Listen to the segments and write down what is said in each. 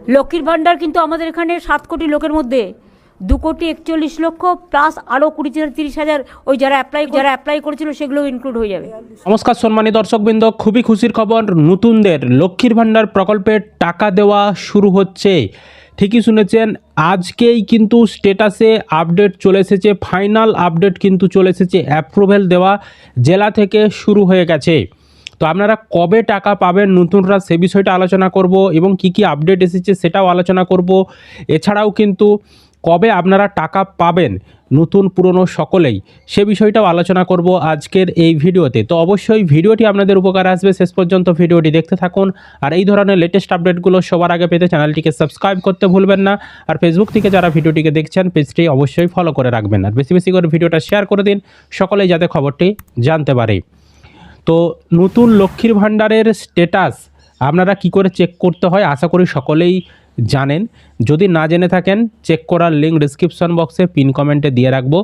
লক্ষ্মীর ভাণ্ডার কিন্তু আমাদের এখানে সাত কোটি লোকের মধ্যে। দু কোটি একচল্লিশ লক্ষ প্লাস আরও কুড়ি তিরিশ হাজার ওই যারা অ্যাপ্লাই যারা অ্যাপ্লাই করেছিল সেগুলো ইনক্লুড হয়ে যাবে। নমস্কার সম্মানী দর্শকবৃন্দ, খুবই খুশির খবর, নতুনদের লক্ষ্মীর ভাণ্ডার প্রকল্পের টাকা দেওয়া শুরু হচ্ছে। ঠিকই শুনেছেন, আজকেই কিন্তু স্টেটাসে আপডেট চলে এসেছে ফাইনাল আপডেট কিন্তু চলে এসেছে অ্যাপ্রুভেল দেওয়া জেলা থেকে শুরু হয়ে গেছে। তো আপনারা কবে টাকা পাবেন, নতুনরা সে বিষয়টা আলোচনা করব এবং কি কি আপডেট এসেছে সেটাও আলোচনা করব। এছাড়াও কিন্তু কবে আপনারা টাকা পাবেন নতুন পুরনো সকলেই, সে বিষয়টাও আলোচনা করব আজকের এই ভিডিওতে। তো অবশ্যই ভিডিওটি আপনাদের উপকার আসবে। শেষ পর্যন্ত ভিডিওটি দেখতে থাকুন। আর এই ধরনের লেটেস্ট আপডেটগুলো সবার আগে পেতে চ্যানেলটিকে সাবস্ক্রাইব করতে ভুলবেন না। আর ফেসবুক থেকে যারা ভিডিওটিকে দেখছেন পেজটি অবশ্যই ফলো করে রাখবেন। আর বেশি বেশি করে ভিডিওটা শেয়ার করে দিন। সকলেই যাতে খবরটি জানতে পারে। তো নতুন লক্ষ্মীর ভাণ্ডারের স্টেটাস আপনারা কি করে চেক করতে হয়? আশা করি সকলেই জানেন। যদি না জেনে থাকেন চেক করার লিঙ্ক ডিসক্রিপশন বক্সে পিন কমেন্টে দিয়ে রাখব।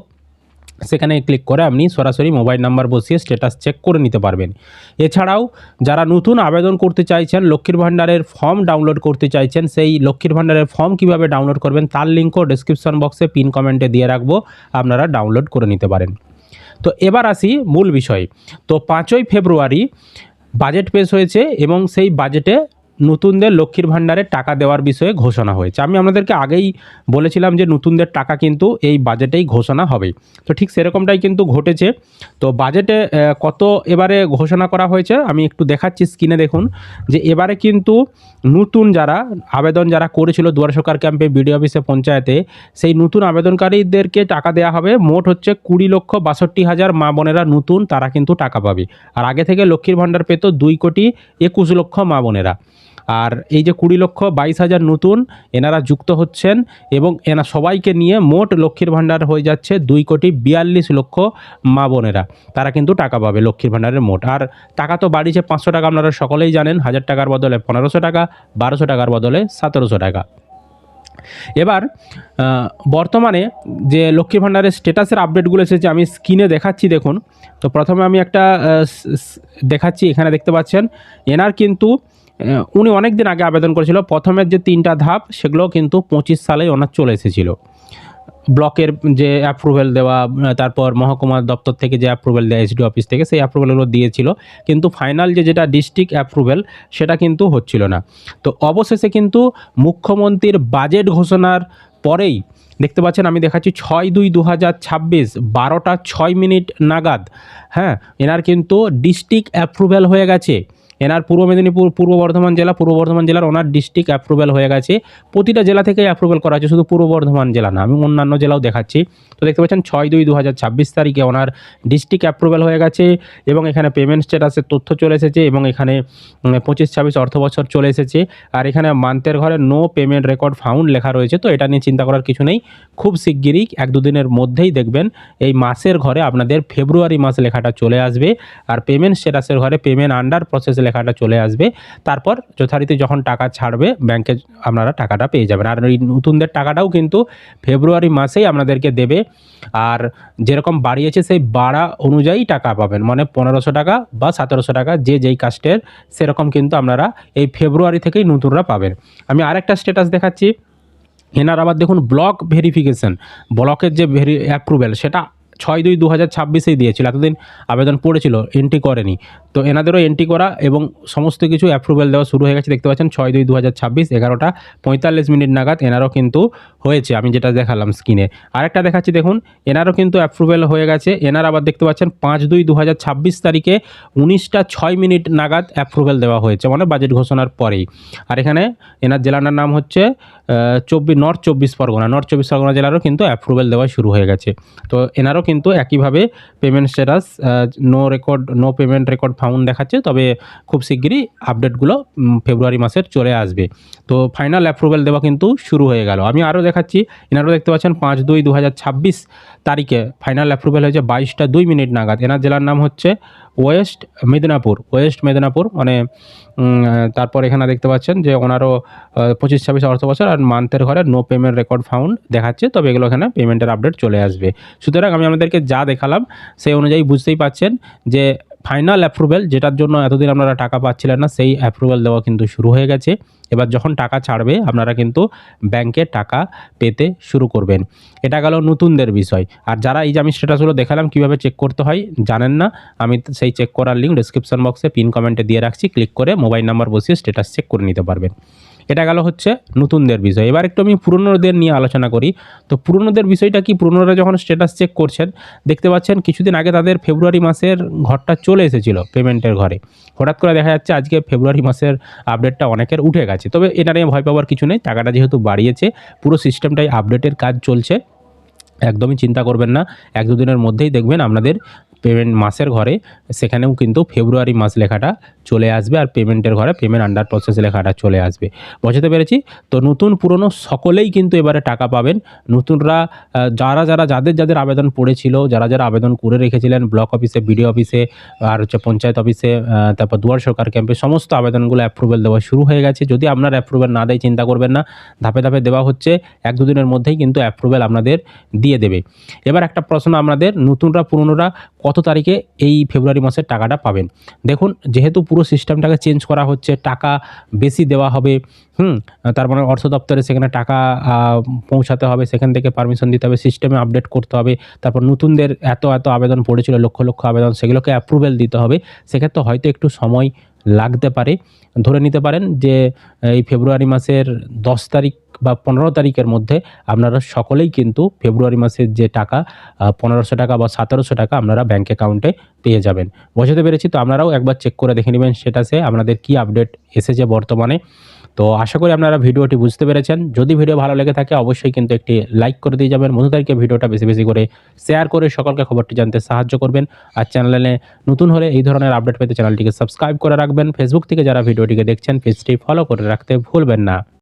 সেখানে ক্লিক করে আপনি সরাসরি মোবাইল নাম্বার বসিয়ে স্ট্যাটাস চেক করে নিতে পারবেন। এছাড়াও, যারা নতুন আবেদন করতে চাইছেন, লক্ষ্মীর ভাণ্ডারের ফর্ম ডাউনলোড করতে চাইছেন, সেই লক্ষ্মীর ভাণ্ডারের ফর্ম কীভাবে ডাউনলোড করবেন, তার লিঙ্কও ডিসক্রিপশন বক্সে পিন কমেন্টে দিয়ে রাখব। আপনারা ডাউনলোড করে নিতে পারেন। তো এবার আসি মূল বিষয়। তো পাঁচই ফেব্রুয়ারি বাজেট পেশ হয়েছে এবং সেই বাজেটে নতুনদের লক্ষ্মীর ভাণ্ডারে টাকা দেওয়ার বিষয়ে ঘোষণা হয়েছে। আমি আপনাদেরকে আগেই বলেছিলাম যে নতুনদের টাকা কিন্তু এই বাজেটেই ঘোষণা হবে। তো ঠিক সেরকমটাই কিন্তু ঘটেছে। তো বাজেটে কত এবারে ঘোষণা করা হয়েছে আমি একটু দেখাচ্ছি স্ক্রিনে দেখুন, যে এবারে কিন্তু নতুন যারা আবেদন যারা করেছিল দুয়ার সরকার ক্যাম্পে, বিডিও অফিসে, পঞ্চায়েতে, সেই নতুন আবেদনকারীদেরকে টাকা দেওয়া হবে। মোট হচ্ছে কুড়ি লক্ষ বাষট্টি হাজার মা বোনেরা নতুন, তারা কিন্তু টাকা পাবে। আর আগে থেকে লক্ষ্মীর ভাণ্ডার পেত দুই কোটি একুশ লক্ষ মা বোনেরা। আর এই যে কুড়ি লক্ষ বাইশ হাজার নতুন এনারা যুক্ত হচ্ছেন এবং এনা সবাইকে নিয়ে মোট লক্ষ্মীর ভাণ্ডার হয়ে যাচ্ছে দুই কোটি বিয়াল্লিশ লক্ষ মা বোনেরা। তারা কিন্তু টাকা পাবে লক্ষ্মীর ভাণ্ডারের মোট। আর টাকা তো বাড়িছে পাঁচশো টাকা, আপনারা সকলেই জানেন, হাজার টাকার বদলে পনেরোশো টাকা, বারোশো টাকার বদলে সতেরোশো টাকা। এবার বর্তমানে যে লক্ষ্মী ভাণ্ডারের স্ট্যাটাসের আপডেটগুলো এসেছে, আমি স্ক্রিনে দেখাচ্ছি, দেখুন। তো প্রথমে আমি একটা দেখাচ্ছি, এখানে দেখতে পাচ্ছেন, এনার কিন্তু উনি অনেক দিন আগে আবেদন করেছিল, প্রথমের যে তিনটা ধাপ সেগুলো কিন্তু পঁচিশ সালেই ওনার চলে এসেছিল। ব্লকের যে অ্যাপ্রুভেল দেওয়া তারপর মহকুমা দপ্তর থেকে যে অ্যাপ্রুভেল দেয় এসডি অফিস থেকে, সেই অ্যাপ্রুভেলগুলো দিয়েছিল। কিন্তু ফাইনাল যে যেটা ডিস্ট্রিক্ট অ্যাপ্রুভেল সেটা কিন্তু হচ্ছিল না। তো অবশেষে কিন্তু মুখ্যমন্ত্রীর বাজেট ঘোষণার পরেই, দেখতে পাচ্ছেন আমি দেখাচ্ছি ছয় দুই দু হাজার ছাব্বিশ, বারোটা ছয় মিনিট নাগাদ হ্যাঁ এনার কিন্তু ডিস্ট্রিক্ট অ্যাপ্রুভেল হয়ে গেছে। এনার পূর্ব মেদিনীপুর, পূর্ব বর্ধমান জেলা, পূর্ব বর্ধমান জেলার ওনার ডিস্ট্রিক্ট অ্যাপ্রুভেল হয়ে গেছে। প্রতিটা জেলা থেকেই অ্যাপ্রুভেল করা হয়েছে শুধু পূর্ব বর্ধমান জেলা না, আমি অন্যান্য জেলাও দেখাচ্ছি। তো দেখতে পাচ্ছেন, ছয় দুই দু হাজার ছাব্বিশ তারিখে ওনার ডিস্ট্রিক্ট অ্যাপ্রুভেল হয়ে গেছে এবং এখানে পেমেন্ট স্ট্যাটাসের তথ্য চলে এসেছে এবং এখানে পঁচিশ ছাব্বিশ অর্থ বছর চলে এসেছে। আর এখানে মান্থের ঘরে নো পেমেন্ট রেকর্ড ফাউন্ড লেখা রয়েছে, তো এটা নিয়ে চিন্তা করার কিছু নেই। খুব শিগগিরই এক দুদিনের মধ্যেই দেখবেন, এই মাসের ঘরে আপনাদের ফেব্রুয়ারি মাস লেখাটা চলে আসবে। আর পেমেন্ট স্ট্যাটাসের ঘরে পেমেন্ট আন্ডার প্রসেস লেখাটা চলে আসবে। তারপর যথারীতি যখন টাকা ছাড়বে ব্যাংকে আপনারা টাকাটা পেয়ে যাবেন। আর এই নতুনদের টাকাটাও কিন্তু ফেব্রুয়ারি মাসেই আপনাদেরকে দেবে। আর যেরকম বাড়িয়েছে সেই বাড়া অনুযায়ী টাকা পাবেন। মানে পনেরোশো টাকা বা সতেরোশো টাকা, যে যেই কাস্টের সেরকম কিন্তু আপনারা এই ফেব্রুয়ারি থেকেই নতুনরা পাবেন। আমি আরেকটা স্ট্যাটাস দেখাচ্ছি। এনার আবার দেখুন ব্লক ভেরিফিকেশন ব্লকের যে ভেরি অ্যাপ্রুভেল সেটা ছয় দুই দু হাজার ছাব্বিশেই দিয়েছিল। এতদিন আবেদন পড়েছিল এন্ট্রি করেনি। তো এনাদেরও এন্ট্রি করা এবং সমস্ত কিছু অ্যাপ্রুভেল দেওয়া শুরু হয়ে গেছে। দেখতে পাচ্ছেন ছয় দুই দু হাজার ছাব্বিশ এগারোটা পঁয়তাল্লিশ মিনিট নাগাদ এনারও কিন্তু হয়েছে। আমি যেটা দেখালাম স্ক্রিনে আরেকটা দেখাচ্ছি, দেখুন, এনারও কিন্তু অ্যাপ্রুভেল হয়ে গেছে। এনার আবার দেখতে পাচ্ছেন পাঁচ দুই দু হাজার ছাব্বিশ তারিখে উনিশটা ছয় মিনিট নাগাদ অ্যাপ্রুভেল দেওয়া হয়েছে মানে বাজেট ঘোষণার পরেই। আর এখানে এনার জেলাটার নাম হচ্ছে চব্বিশ নর্থ চব্বিশ পরগনা। নর্থ চব্বিশ পরগনা জেলারও কিন্তু অ্যাপ্রুভেল দেওয়া শুরু হয়ে গেছে। তো এনারও কিন্তু একইভাবে payment status no record no payment record found দেখাচ্ছে, তবে খুব শিগগিরই আপডেটগুলো ফেব্রুয়ারি মাসের চলে আসবে। তো ফাইনাল অ্যাপ্রুভেল দেওয়া কিন্তু শুরু হয়ে গেল। আমি আরও দেখাচ্ছি, এনারও দেখতে পাচ্ছেন পাঁচ দুই দু তারিখে ফাইনাল অ্যাপ্রুভেল হয়েছে বাইশটা দুই মিনিট নাগাদ। এনার জেলার নাম হচ্ছে ওয়েস্ট মেদিনীপুর ওয়েস্ট মেদিনীপুর মানে তারপর এখানে দেখতে পাচ্ছেন যে ওনারও পঁচিশ ছাব্বিশ অর্থ বছর আর মান্থের ঘরে নো পেমেন্ট রেকর্ড ফাউন্ড দেখাচ্ছে, তবে এগুলো এখানে পেমেন্টের আপডেট চলে আসবে। সুতরাং আমি আমাদেরকে যা দেখালাম, সেই অনুযায়ী বুঝতেই পাচ্ছেন যে ফাইনাল অ্যাপ্রুভেল যেটার জন্য এতদিন আপনারা টাকা পাচ্ছিলেন না, সেই অ্যাপ্রুভেল দেওয়া কিন্তু শুরু হয়ে গেছে। এবার যখন টাকা ছাড়বে, আপনারা কিন্তু ব্যাংকে টাকা পেতে শুরু করবেন। এটা গেল নতুনদের বিষয়। আর যারা এই যে আমি স্ট্যাটাসগুলো দেখালাম, কীভাবে চেক করতে হয়, জানেন না? আমি সেই চেক করার লিঙ্ক ডিসক্রিপশন বক্সে পিন কমেন্টে দিয়ে রাখছি। ক্লিক করে মোবাইল নাম্বার বসিয়ে স্ট্যাটাস চেক করে নিতে পারবেন। এটা গেল হচ্ছে নতুনদের বিষয়। এবার একটু আমি পুরনোদের নিয়ে আলোচনা করি। তো পুরনোদের বিষয়টা কি? পুরনোরা যখন স্ট্যাটাস চেক করছেন, দেখতে পাচ্ছেন কিছুদিন আগে তাদের ফেব্রুয়ারি মাসের ঘরটা চলে এসেছিল পেমেন্টের ঘরে। হঠাৎ করে দেখা যাচ্ছে আজকে ফেব্রুয়ারি মাসের আপডেটটা অনেকের উঠে গেছে। তবে এটা নিয়ে ভয় পাওয়ার কিছু নেই, টাকাটা যেহেতু বাড়িয়েছে, পুরো সিস্টেমটাই আপডেটের কাজ চলছে। একদমই চিন্তা করবেন না, এক দুদিনের মধ্যেই দেখবেন আপনাদের পেমেন্ট মাসের ঘরে, সেখানেও কিন্তু ফেব্রুয়ারি মাস লেখাটা চলে আসবে আর পেমেন্টের ঘরে পেমেন্ট আন্ডার প্রসেস লেখাটা চলে আসবে। বোঝাতে পেরেছি? তো নতুন, পুরনো সকলেই কিন্তু এবারে টাকা পাবেন। নতুনরা যারা যারা, যাদের যাদের আবেদন পড়েছিল, যারা যারা আবেদন করে রেখেছিলেন ব্লক অফিসে বিডিও অফিসে আর হচ্ছে পঞ্চায়েত অফিসে তারপর দুয়ার সরকার ক্যাম্পে সমস্ত আবেদনগুলো অ্যাপ্রুভেল দেওয়া শুরু হয়ে গেছে। যদি আপনার অ্যাপ্রুভেল না দেয়, চিন্তা করবেন না। ধাপে ধাপে দেওয়া হচ্ছে। এক দুদিনের মধ্যেই কিন্তু অ্যাপ্রুভেল আপনাদের দিয়ে দেবে। এবার একটা প্রশ্ন আপনাদের নতুনরা, পুরনোরা কত তারিখে এই ফেব্রুয়ারি মাসের টাকাটা পাবেন? দেখুন, যেহেতু পুরো সিস্টেমটাকে চেঞ্জ করা হচ্ছে, টাকা বেশি দেওয়া হবে, হুম? তার মানে অর্থ দপ্তরে সেখানে টাকা পৌঁছাতে হবে, সেখান থেকে পারমিশন দিতে হবে সিস্টেমে আপডেট করতে হবে, তারপর নতুনদের এত এত আবেদন পড়েছিল, লক্ষ লক্ষ আবেদন, সেগুলোকে অ্যাপ্রুভেল দিতে হবে, সেক্ষেত্রে হয়তো একটু সময় লাগতে পারে। ধরে নিতে পারেন যে, এই ফেব্রুয়ারি মাসের দশ তারিখ বা পনেরো তারিখের মধ্যে আপনারা সকলেই কিন্তু ফেব্রুয়ারি মাসের যে টাকা পনেরোশো টাকা বা সতেরোশো টাকা আপনারা ব্যাঙ্ক অ্যাকাউন্টে পেয়ে যাবেন। বোঝাতে পেরেছি তো আপনারাও একবার চেক করে দেখে নেবেন সেটা সে আপনাদের কি আপডেট এসেছে বর্তমানে। তো আশা করি আপনারা ভিডিওটি বুঝতে পেরেছেন। যদি ভিডিও ভালো লেগে থাকে, অবশ্যই কিন্তু একটি লাইক করে দিয়ে যাবেন। বন্ধুদেরকে ভিডিওটা বেশি বেশি করে শেয়ার করে সকলকে খবরটি জানতে সাহায্য করবেন। আর চ্যানেলে নতুন হলে এই ধরনের আপডেট পেতে চ্যানেলটিকে সাবস্ক্রাইব করে রাখবেন। ফেসবুক থেকে যারা ভিডিওটিকে দেখছেন পেজটি ফলো করে রাখতে ভুলবেন না।